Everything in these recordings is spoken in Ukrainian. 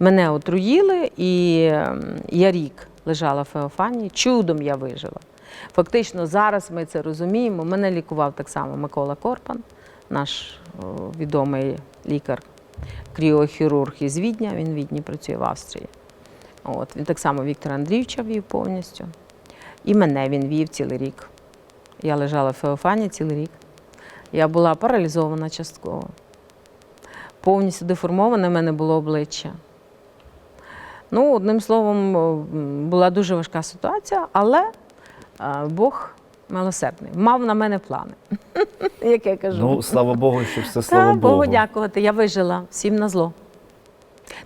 Мене отруїли, і ем, я рік лежала в Феофанії. Чудом я вижила. Фактично, зараз ми це розуміємо. Мене лікував так само Микола Корпан, наш відомий лікар, кріохірург із Відня. Він в Відні працює в Австрії. От, він так само Віктора Андрійовича вів повністю. І мене він вів цілий рік. Я лежала в Феофані цілий рік. Я була паралізована частково. Повністю деформоване в мене було обличчя. Ну, одним словом, була дуже важка ситуація, але е, Бог милосердний. Мав на мене плани. Як я кажу. Ну, слава Богу, що все слава Богу. Богу дякувати, я вижила всім на зло.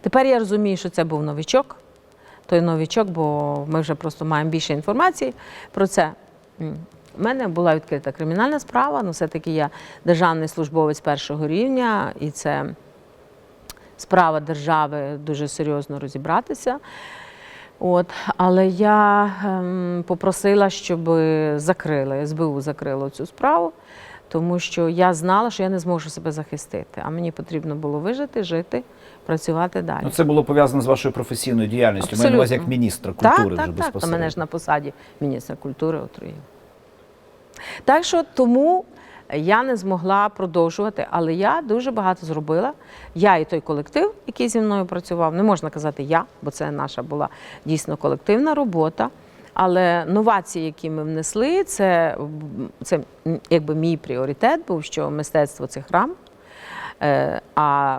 Тепер я розумію, що це був новичок. Той новичок, бо ми вже просто маємо більше інформації про це. У мене була відкрита кримінальна справа, але все-таки я державний службовець першого рівня, і це справа держави дуже серйозно розібратися. От, але я ем, попросила, щоб закрили, СБУ закрило цю справу, тому що я знала, що я не зможу себе захистити. А мені потрібно було вижити, жити, працювати далі. Ну, це було пов'язано з вашою професійною діяльністю. Маю на увазі як міністра культури так, вже так. Та безпосередньо. мене ж на посаді міністра культури отруїв. Так що тому я не змогла продовжувати, але я дуже багато зробила. Я і той колектив, який зі мною працював, не можна казати я, бо це наша була дійсно колективна робота. Але новації, які ми внесли, це, це якби мій пріоритет був, що мистецтво це храм. Е, А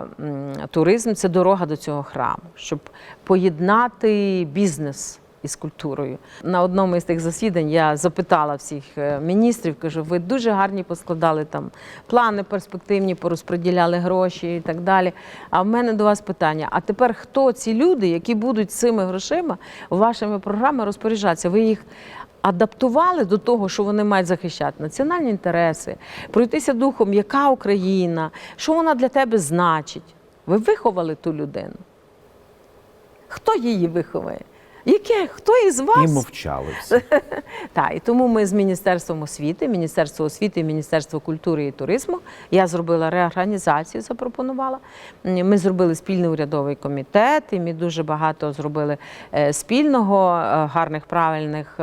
туризм це дорога до цього храму, щоб поєднати бізнес із культурою. На одному із тих засідань я запитала всіх е, міністрів, кажу, ви дуже гарні поскладали там плани перспективні, порозподіляли гроші і так далі. А в мене до вас питання: а тепер хто ці люди, які будуть цими грошима вашими програмами розпоряджатися? Ви їх адаптували до того, що вони мають захищати національні інтереси, пройтися духом, яка Україна, що вона для тебе значить. Ви виховали ту людину. Хто її виховує? Яке? Хто із вас? І мовчали всі. Так, і тому ми з Міністерством освіти, Міністерство освіти, Міністерство культури і туризму. Я зробила реорганізацію, запропонувала. Ми зробили спільний урядовий комітет, і ми дуже багато зробили е, спільного, е, гарних, правильних.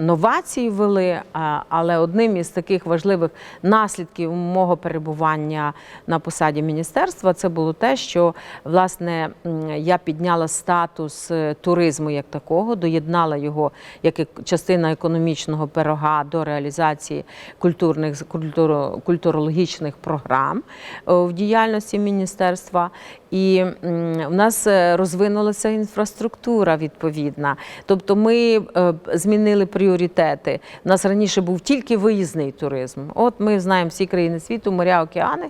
Е, Новацій ввели, але одним із таких важливих наслідків мого перебування на посаді міністерства це було те, що власне я підняла статус е, туризму як такого, доєднала його як частина економічного пирога до реалізації культурних культурологічних програм е, в діяльності міністерства. І в нас е, розвинулася інфраструктура відповідна. Тобто ми е, змінили пріоритети. У нас раніше був тільки виїзний туризм. От ми знаємо всі країни світу, моря, океани,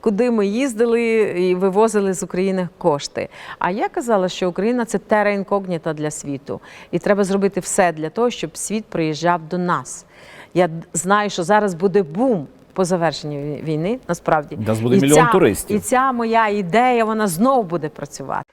куди ми їздили і вивозили з України кошти. А я казала, що Україна це тера інкогніта для світу. І треба зробити все для того, щоб світ приїжджав до нас. Я знаю, що зараз буде бум. По завершенні війни насправді нас буде І мільйон ця- туристів. І ця моя ідея вона знов буде працювати.